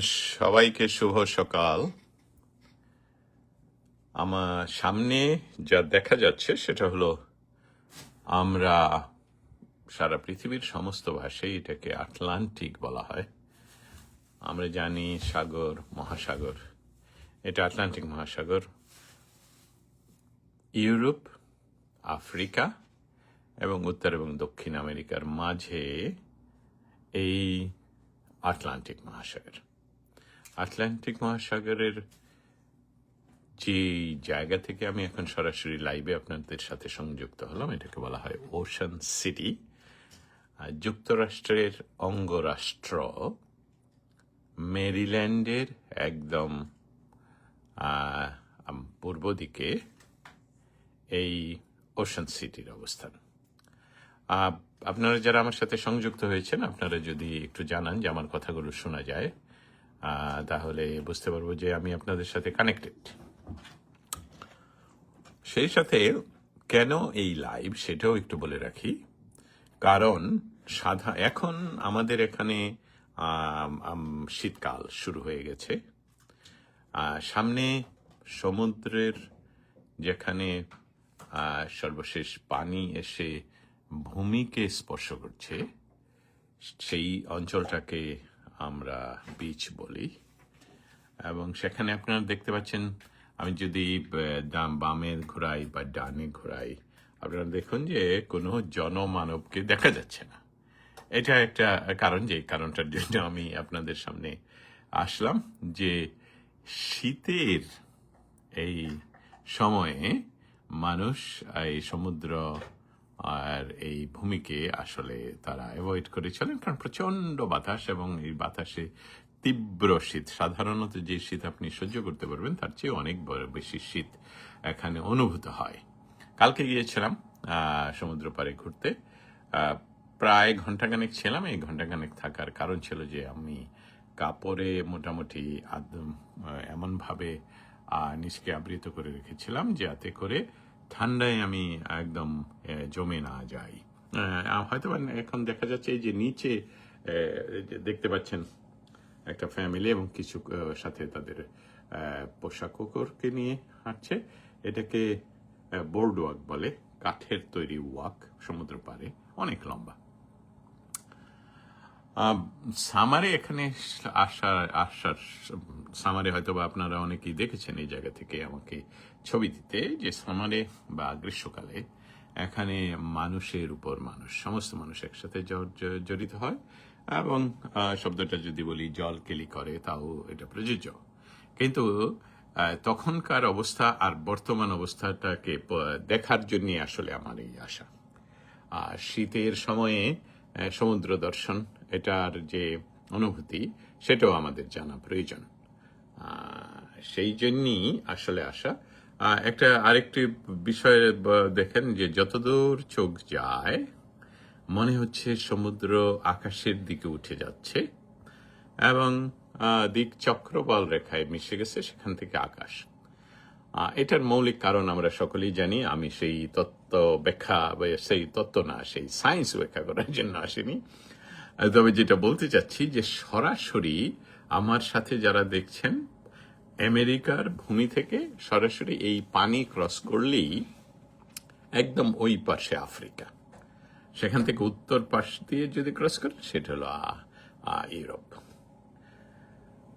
সবাইকে শুভ সকাল। আমার সামনে যা দেখা যাচ্ছে সেটা হলো আমরা সারা পৃথিবীর সমস্ত ভাষায় এটাকে আটলান্টিক বলা হয়। আমরা জানি সাগর, মহাসাগর। এটা আটলান্টিক মহাসাগর। ইউরোপ, আফ্রিকা এবং উত্তর এবং দক্ষিণ আমেরিকার মাঝে এই আটলান্টিক মহাসাগর। আটলান্টিক মহাসাগরের যে জায়গা থেকে আমি এখন সরাসরি লাইভে আপনাদের সাথে সংযুক্ত হলাম, এটাকে বলা হয় ওশান সিটি যুক্তরাষ্ট্রের অঙ্গরাষ্ট্র মেরিল্যান্ডের একদম পূর্ব দিকে এই ওশান সিটির অবস্থান। আপনারা যারা আমার সাথে সংযুক্ত হয়েছেন, আপনারা যদি একটু জানান যে আমার কথাগুলো শোনা যায়। তাহলে বুঝতে পারব যে আমি আপনাদের সাথে কানেক্টেড সেই সাথে কেন এই লাইভ সেটাও একটু বলে রাখি। কারণ সাধা, এখন আমাদের এখানে শীতকাল শুরু হয়ে গেছে। সামনে সমুদ্রের যেখানে সর্বশেষ পানি এসে ভূমিকে স্পর্শ করছে, সেই অঞ্চলটাকে আমরা বিচ বলি। এবং সেখানে আপনারা দেখতে পাচ্ছেন, আমি যদি ডান বামে ঘোরাই বা ডানে ঘোরাই আপনারা দেখুন যে কোনো জনমানবকে দেখা যাচ্ছে না। এটা একটা কারণ যে, কারণটার জন্য আমি আপনাদের সামনে আসলাম যে শীতের এই সময়ে মানুষ, এই সমুদ্র আর এই ভূমিকে আসলে তারা অ্যাভয়েড করে চলেন কারণ প্রচণ্ড বাতাস এবং এই বাতাসে তীব্র শীত। সাধারণত যে শীত আপনি সহ্য করতে পারবেন, তার চেয়ে অনেক বেশি শীত এখানে অনুভূত হয়। কালকে গিয়েছিলাম সমুদ্র পাড়ে ঘুরতে। প্রায় ঘন্টাখানেক ছিলাম। এই ঘন্টাখানেক থাকার কারণ ছিল যে আমি কাপড়ে মোটামুটি এমনভাবে নিজকে আবৃত করে রেখেছিলাম, যাতে করে ঠান্ডায় আমি একদম জমে না যাই। হয়তো এখন দেখা যাচ্ছে এই যে নিচে দেখতে পাচ্ছেন একটা ফ্যামিলি এবং কিছু সাথে তাদের পোশাক কুকুরকে নিয়ে হাঁটছে। এটাকে বোর্ড ওয়াক বলে, কাঠের তৈরি ওয়াক সমুদ্র পারে অনেক লম্বা। সামারে এখানে আসার আসার, সামারে হয়তো বা আপনারা অনেকেই দেখেছেন এই জায়গা থেকে আমাকে ছবি দিতে, যে সামারে বা গ্রীষ্মকালে এখানে মানুষের উপর মানুষ, সমস্ত মানুষ একসাথে জড়িত হয় এবং শব্দটা যদি বলি জল কেলি করে, তাও এটা প্রযোজ্য। কিন্তু তখনকার অবস্থা আর বর্তমান অবস্থাটাকে দেখার জন্য আসলে আমার এই আশা। আর শীতের সময়ে সমুদ্র দর্শন এটার যে অনুভূতি, সেটাও আমাদের জানা প্রয়োজন। সেই জন্যই আসলে আসা। একটা আরেকটি বিষয় দেখেন যে যতদূর চোখ যায়, মনে হচ্ছে সমুদ্র আকাশের দিকে উঠে যাচ্ছে এবং দিক চক্র বল রেখায় মিশে গেছে সেখান থেকে আকাশ। এটার মৌলিক কারণ আমরা সকলেই জানি। আমি সেই তত্ত্ব ব্যাখ্যা বা সেই তত্ত্ব না, সেই সায়েন্স ব্যাখ্যা করার জন্য আসিনি। তবে যেটা বলতে চাচ্ছি যে সরাসরি আমার সাথে যারা দেখছেন, আমেরিকার ভূমি থেকে সরাসরি এই পানি ক্রস করলেই একদম ওই পাশে আফ্রিকা। সেখান থেকে উত্তর পাশ দিয়ে যদি ক্রস করে, সেটা হলো ইউরোপ।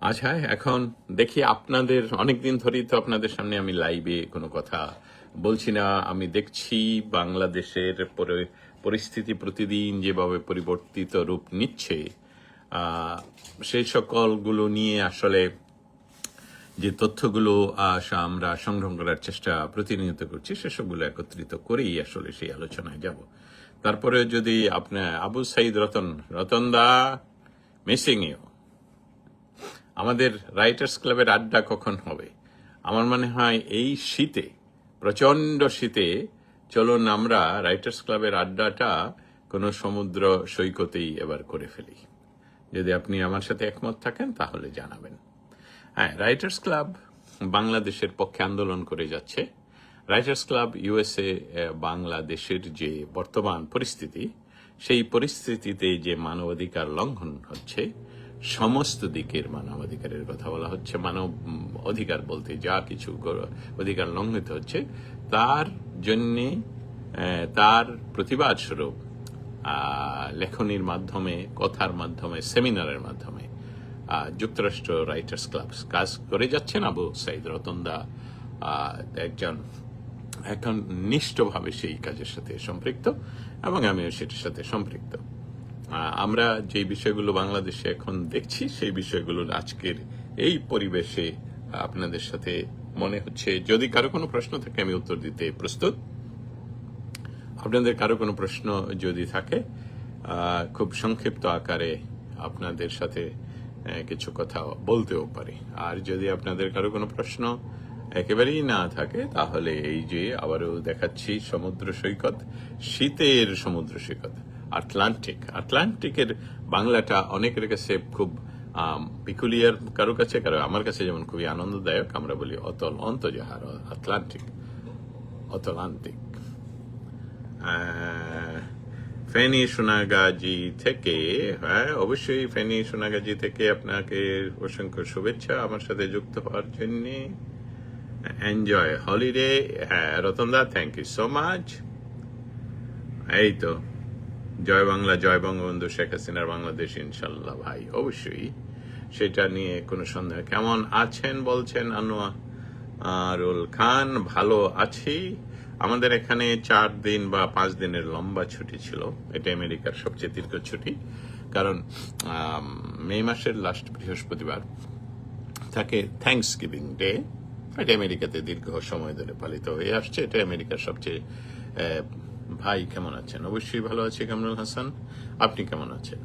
আচ্ছা এখন দেখি আপনাদের, অনেকদিন ধরেই তো আপনাদের সামনে আমি লাইভে কোনো কথা বলছি না। আমি দেখছি বাংলাদেশের পরি- পরিস্থিতি প্রতিদিন যেভাবে পরিবর্তিত রূপ নিচ্ছে সেই সকলগুলো নিয়ে আসলে যে তথ্যগুলো আমরা সংগ্রহ করার চেষ্টা প্রতিনিয়ত করছি, সেসবগুলো একত্রিত করেই আসলে সেই আলোচনায় যাব। তারপরে যদি আপনার আবু সাইদ রতন রতন দা, মিসিং ইউ। আমাদের রাইটার্স ক্লাবের আড্ডা কখন হবে? আমার মনে হয় এই শীতে প্রচণ্ড শীতে চলুন আমরা রাইটার্স ক্লাবের আড্ডাটা কোনো সমুদ্র সৈকতেই এবার করে ফেলি। যদি আপনি আমার সাথে একমত থাকেন, তাহলে জানাবেন। হ্যাঁ রাইটার্স ক্লাব বাংলাদেশের পক্ষে আন্দোলন করে যাচ্ছে। রাইটার্স ক্লাব ইউএসএ বাংলাদেশের যে বর্তমান পরিস্থিতি, সেই পরিস্থিতিতে যে মানবাধিকার লঙ্ঘন হচ্ছে, সমস্ত দিকের মানবাধিকারের কথা বলা হচ্ছে। মানব অধিকার বলতে যা কিছু অধিকার লঙ্ঘিত হচ্ছে তার জন্যে তার প্রতিবাদ স্বরূপ লেখনীর মাধ্যমে, কথার মাধ্যমে, সেমিনারের মাধ্যমে যুক্তরাষ্ট্র রাইটার্স ক্লাব কাজ করে যাচ্ছেন আবু সাইদ রতনদা একজন এখন নিষ্ঠভাবে সেই কাজের সাথে সম্পৃক্ত এবং আমিও সেটার সাথে সম্পৃক্ত। আমরা যে বিষয়গুলো বাংলাদেশে এখন দেখছি, সেই বিষয়গুলো আজকের এই পরিবেশে আপনাদের সাথে মনে হচ্ছে, যদি কারও কোনো প্রশ্ন থাকে, আমি উত্তর দিতে প্রস্তুত। আপনাদের কারও কোনো প্রশ্ন যদি থাকে খুব সংক্ষিপ্ত আকারে আপনাদের সাথে কিছু কথা বলতেও পারি। আর যদি আপনাদের কারও কোনো প্রশ্ন একেবারেই না থাকে, তাহলে এই যে আবারও দেখাচ্ছি সমুদ্র সৈকত, শীতের সমুদ্র সৈকত, আটলান্টিক। আটলান্টিকের বাংলাটা অনেকের কাছে খুব পিকুলিয়ার কারও কাছে কারও আমার কাছে যেমন খুবই আনন্দদায়ক আমরা বলি অতল অন্তজাহার আটলান্টিক অতলান্টিক আহ, ফেনী সোনাগাজী থেকে হ্যাঁ অবশ্যই ফেনী সোনাগাজী থেকে আপনাকে অসংখ্য শুভেচ্ছা আমার সাথে যুক্ত হওয়ার জন্য। এনজয় হলিডে হ্যাঁ রতনদা থ্যাংক ইউ সো মাচ এই তো জয় বাংলা জয় বঙ্গবন্ধু শেখ হাসিনার বাংলাদেশ ইনশাল্লাহ ভাই অবশ্যই। সেটা নিয়ে কোনো সন্দেহ। কেমন আছেন বলছেন আনোয়া আরুল খান, ভালো আছি। আমাদের এখানে চার দিন বা পাঁচ দিনের লম্বা ছুটি ছিল। এটা আমেরিকার সবচেয়ে দীর্ঘ ছুটি। কারণ মে মাসের লাস্ট বৃহস্পতিবার থাকে থ্যাংকস গিভিং ডে এটা আমেরিকাতে দীর্ঘ সময় ধরে পালিত হয়ে আসছে। এটা আমেরিকার সবচেয়ে ভাই কেমন আছেন? অবশ্যই ভালো আছি কামরুল হাসান। আপনি কেমন আছেন?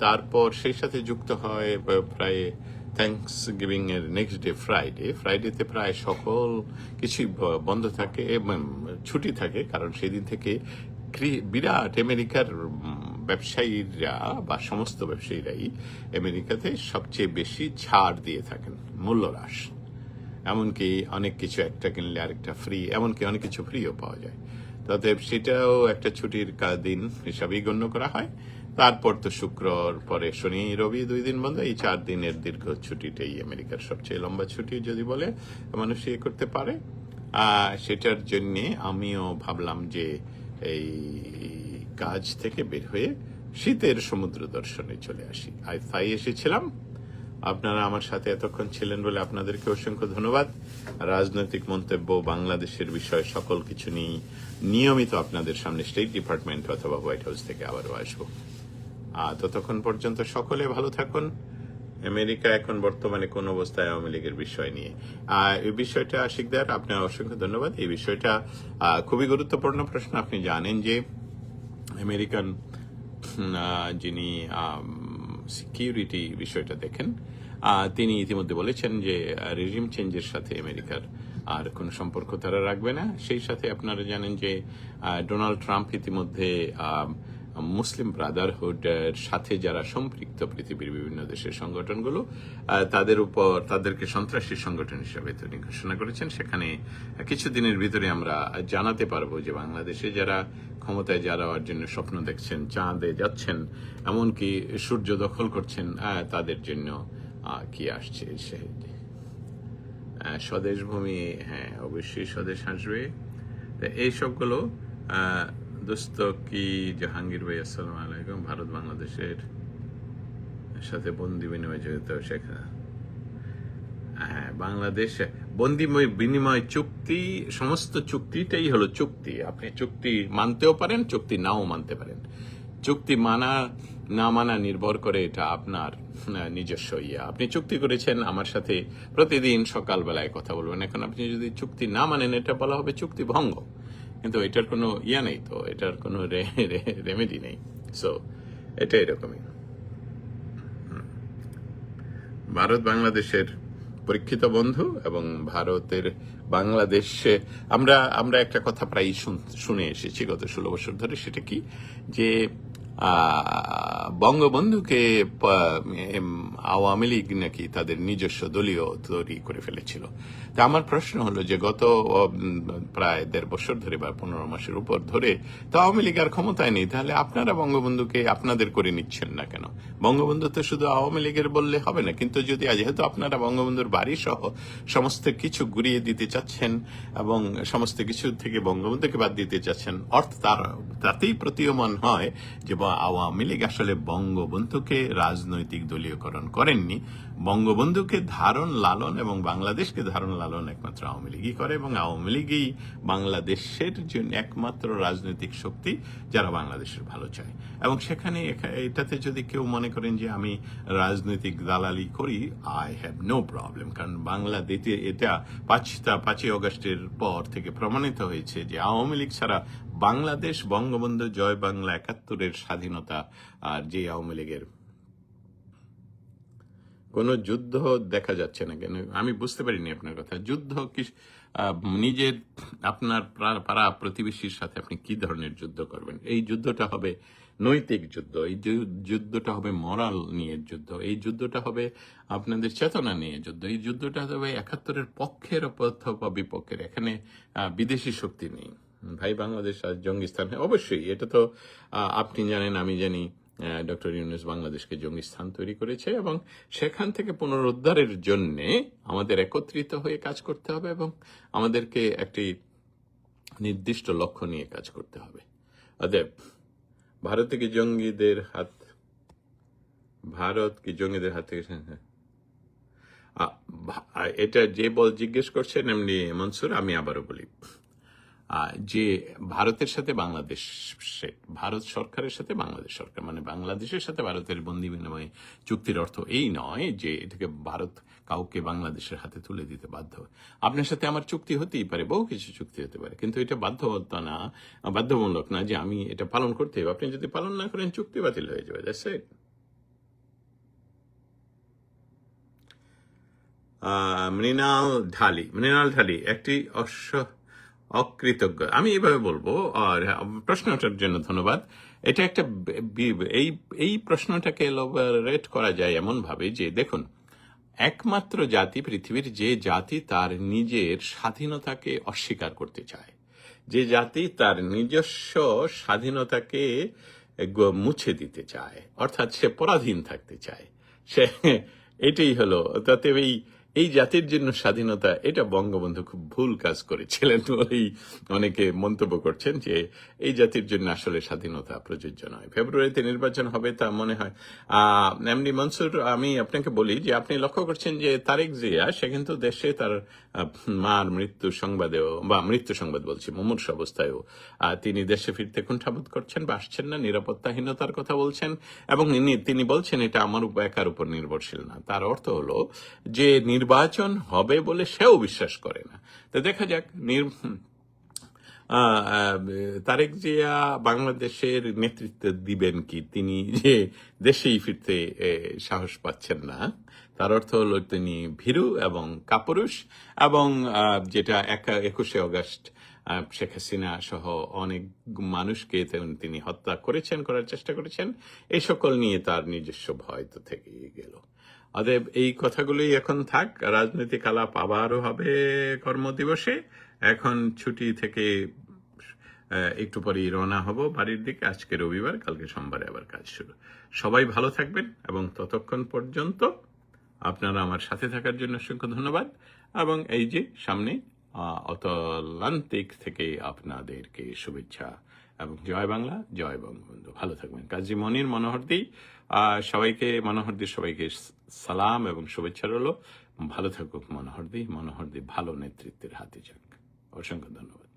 তারপর সেই সাথে যুক্ত হয় প্রায় থ্যাংকস গিভিং এর নেক্সট ডে ফ্রাইডে ফ্রাইডেতে প্রায় সকল কিছুই বন্ধ থাকে ছুটি থাকে, কারণ সেদিন থেকে বিরাট আমেরিকার ব্যবসায়ীরা বা সমস্ত ব্যবসায়ীরাই আমেরিকাতে সবচেয়ে বেশি ছাড় দিয়ে থাকেন মূল্য হ্রাস এমনকি অনেক কিছু একটা কিনলে আরেকটা ফ্রি এমনকি অনেক কিছু ফ্রিও পাওয়া যায়। তাতে সেটাও একটা ছুটির দিন হিসাবেই গণ্য করা হয়। তারপর তো শুক্রর পরে শনি, রবি দুই দিন বন্ধ। এই চার দিনের দীর্ঘ ছুটিটাই আমেরিকার সবচেয়ে লম্বা ছুটি যদি বলে, মানুষ ইয়ে করতে পারে। সেটার জন্যে আমিও ভাবলাম যে এই কাজ থেকে বের হয়ে শীতের সমুদ্র দর্শনে চলে আসি। আই তাই এসেছিলাম। আপনারা আমার সাথে এতক্ষণ ছিলেন বলে আপনাদেরকে অসংখ্য ধন্যবাদ। রাজনৈতিক মন্তব্য, বাংলাদেশের বিষয়, সকল কিছু নিয়ে নিয়মিত আপনাদের সামনে স্টেট ডিপার্টমেন্ট অথবা হোয়াইট হাউস থেকে আবারও আসব। আর ততক্ষণ পর্যন্ত সকলে ভালো থাকুন। আমেরিকা এখন বর্তমানে কোন অবস্থায় আওয়ামী লীগের বিষয় নিয়ে। এই বিষয়টা আশিকদার আপনার অসংখ্য ধন্যবাদ। এই বিষয়টা খুবই গুরুত্বপূর্ণ প্রশ্ন। আপনি জানেন যে আমেরিকান যিনি সিকিউরিটি বিষয়টা দেখেন তিনি ইতিমধ্যে বলেছেন যে রেজিম চেঞ্জের সাথে আমেরিকার আর কোনো সম্পর্ক তারা রাখবে না। সেই সাথে আপনারা জানেন যে ডোনাল্ড ট্রাম্প ইতিমধ্যে মুসলিম ব্রাদারহুড এর সাথে যারা সম্পৃক্ত পৃথিবীর বিভিন্ন দেশের সংগঠনগুলো তাদের উপর, তাদেরকে সন্ত্রাসী সংগঠন হিসেবে তিনি ঘোষণা করেছেন। সেখানে কিছুদিনের ভিতরে আমরা জানাতে পারব যে বাংলাদেশে যারা ক্ষমতায় যাওয়ার জন্য স্বপ্ন দেখছেন, চাঁদে যাচ্ছেন, এমনকি সূর্য দখল করছেন তাদের জন্য কি আসছে স্বদেশ ভূমি হ্যাঁ অবশ্যই স্বদেশ আসবে। এই সবগুলো দোস্ত কি জাহাঙ্গীর ভাই আসসালাম আলাইকুম, ভারত বাংলাদেশের সাথে বন্দি বিনিময় জড়িত শেখা হ্যাঁ বাংলাদেশ, বন্দি বিনিময় চুক্তি, সমস্ত চুক্তিটাই হলো চুক্তি। আপনি চুক্তি মানতেও পারেন, চুক্তি নাও মানতে পারেন। চুক্তি মানা, না মানা নির্ভর করে এটা আপনার নিজস্ব ইয়া। আপনি চুক্তি করেছেন, আমার সাথে প্রতিদিন সকালবেলায় কথা বলবেন। এখন আপনি যদি চুক্তি না মানেন, এটা বলা হবে চুক্তি ভঙ্গ। কিন্তু এটার কোনো ইয়া নেই তো, এটার কোনো রেমেডি নেই। সো এটা এরকমই। ভারত বাংলাদেশের পরীক্ষিত বন্ধু এবং ভারতের বাংলাদেশে আমরা আমরা একটা কথা প্রায় শুনে এসেছি গত ষোলো বছর ধরে, সেটা কি? যে বঙ্গবন্ধুকে আওয়ামী লীগ নাকি তাদের নিজস্ব দলীয় তৈরি করে ফেলেছিল। তা আমার প্রশ্ন হলো যে গত প্রায় দেড় বছর ধরে বা পনেরো মাসের উপর ধরে তো আওয়ামী লীগ আর ক্ষমতায় নেই, তাহলে আপনারা বঙ্গবন্ধুকে আপনাদের করে নিচ্ছেন না কেন? বঙ্গবন্ধু তো শুধু আওয়ামী লীগের বললে হবে না, কিন্তু যদি যেহেতু আপনারা বঙ্গবন্ধুর বাড়ি সহ সমস্ত কিছু ঘুরিয়ে দিতে চাচ্ছেন এবং সমস্ত কিছু থেকে বঙ্গবন্ধুকে বাদ দিতে চাচ্ছেন, অর্থ তার, তাতেই প্রতীয়মান হয় যে আওয়ামী লীগ আসলে বঙ্গবন্ধুকে রাজনৈতিক দলীয়করণ করেননি। বঙ্গবন্ধুকে ধারণ লালন এবং বাংলাদেশকে ধারণ লালন একমাত্র আওয়ামী লীগই করে এবং আওয়ামী লীগই বাংলাদেশের জন্য একমাত্র রাজনৈতিক শক্তি যারা বাংলাদেশের ভালো চায়। এবং সেখানে এটাতে যদি কেউ মনে করেন যে আমি রাজনৈতিক দালালি করি, আই হ্যাভ নো প্রবলেম। কারণ বাংলাদেশে এটা পাঁচটা, পাঁচই অগস্টের পর থেকে প্রমাণিত হয়েছে যে আওয়ামী লীগ ছাড়া বাংলাদেশ বঙ্গবন্ধু জয় বাংলা একাত্তরের স্বাধীনতা আর যে আওয়ামী লীগের কোনো যুদ্ধ দেখা যাচ্ছে না কেন? আমি বুঝতে পারিনি আপনার কথা। যুদ্ধ কি নিজের আপনার পাড়া প্রতিবেশীর সাথে আপনি কি ধরনের যুদ্ধ করবেন? এই যুদ্ধটা হবে নৈতিক যুদ্ধ এই যুদ্ধটা হবে মরাল নিয়ে যুদ্ধ এই যুদ্ধটা হবে আপনাদের চেতনা নিয়ে যুদ্ধ এই যুদ্ধটা হবে একাত্তরের পক্ষের অথবা বিপক্ষের এখানে বিদেশি শক্তি নেই। ভাই বাংলাদেশ আজ জঙ্গিস্তান হ্যাঁ, অবশ্যই এটা তো আপনি জানেন আমি জানি ডক্টর ইউনুস বাংলাদেশকে জঙ্গি স্থান তৈরি করেছে এবং সেখান থেকে পুনরুদ্ধারের জন্য আমাদের একত্রিত হয়ে কাজ করতে হবে এবং আমাদেরকে একটি নির্দিষ্ট লক্ষ্য নিয়ে কাজ করতে হবে। অতএব, ভারত থেকে জঙ্গিদের হাত, ভারত কি জঙ্গিদের হাত থেকে এটা যে বল জিজ্ঞেস করছেন এমনি মনসুর, আমি আবারও বলি। যে ভারতের সাথে বাংলাদেশ ভারত সরকারের সাথে বাংলাদেশ সরকার মানে বাংলাদেশের সাথে ভারতের বন্দি বিনিময় চুক্তির অর্থ এই নয় যে এটাকে ভারত কাউকে বাংলাদেশের হাতে তুলে দিতে বাধ্য আপনার সাথে আমার চুক্তি হতেই পারে, বহু কিছু চুক্তি হতে পারে, কিন্তু এটা বাধ্যবতা না, বাধ্যমূলক না যে আমি এটা পালন করতে হবে। আপনি যদি পালন না করেন, চুক্তি বাতিল হয়ে যাবে দ্যাটস ইট মৃণাল ঢালি মৃণাল ঢালি, একটি অশ্ব অকৃতজ্ঞ। আমি এইভাবে বলব, আর প্রশ্নটার জন্য ধন্যবাদ। এটা একটা এই এই প্রশ্নটাকে রেট করা যায় এমন ভাবে যে, দেখুন, একমাত্র জাতি, পৃথিবীর যে জাতি তার নিজের স্বাধীনতাকে অস্বীকার করতে চায়। যে জাতি তার নিজস্ব স্বাধীনতাকে মুছে দিতে চায়, অর্থাৎ সে পরাধীন থাকতে চায়। সে, এটাই হলো তাতে এই এই জাতির জন্য স্বাধীনতা, এটা বঙ্গবন্ধু খুব ভুল কাজ করেছিলেন বলেই অনেকে মন্তব্য করছেন যে এই জাতির জন্য আসলে স্বাধীনতা প্রযোজ্য নয়। ফেব্রুয়ারিতে নির্বাচন হবে তা মনে হয়। এমনি মনসুর, আমি আপনাকে বলি যে আপনি লক্ষ্য করছেন যে তারেক জিয়া, সে কিন্তু দেশে তার মার মৃত্যু সংবাদেও বা মৃত্যু সংবাদ বলছি, মুমূর্ষ অবস্থায়ও তিনি দেশে ফিরতে কুণ্ঠাবোধ করছেন বা আসছেন না, নিরাপত্তাহীনতার কথা বলছেন এবং তিনি বলছেন এটা আমার একার উপর নির্ভরশীল না। তার অর্থ হলো যে নির্বাচন হবে বলে সেও বিশ্বাস করে না। তো দেখা যাক তারেক জিয়া বাংলাদেশের নেতৃত্ব দিবেন কি? তিনি যে দেশেই ফিরতে সাহস পাচ্ছেন না, তার অর্থ হলো তিনি ভীরু এবং কাপুরুষ এবং যেটা একা- একুশে অগস্ট শেখ হাসিনা সহ অনেক মানুষকে তিনি হত্যা করেছেন, করার চেষ্টা করেছেন। এই সকল নিয়ে তার নিজস্ব ভয় তো থেকেই গেল। অতএব এই কথাগুলোই এখন থাক, রাজনৈতিক আলাপ আবারও হবে কর্মদিবসে। এখন ছুটি থেকে একটু পরেই রওনা হব বাড়ির দিকে। আজকে রবিবার, কালকে সোমবারে আবার কাজ শুরু। সবাই ভালো থাকবেন এবং ততক্ষণ পর্যন্ত আপনারা আমার সাথে থাকার জন্য অসংখ্য ধন্যবাদ। এবং এই যে সামনে অতলান্তিক থেকে আপনাদেরকে শুভেচ্ছা এবং জয় বাংলা, জয় বঙ্গবন্ধু। ভালো থাকবেন। কাজী মনির মনোহরদি সবাইকে মনোহরদি সবাইকে সালাম এবং শুভেচ্ছা রইল। ভালো থাকুক মনোহরদি মনোহরদি ভালো নেতৃত্বের হাতে যাক। অসংখ্য ধন্যবাদ।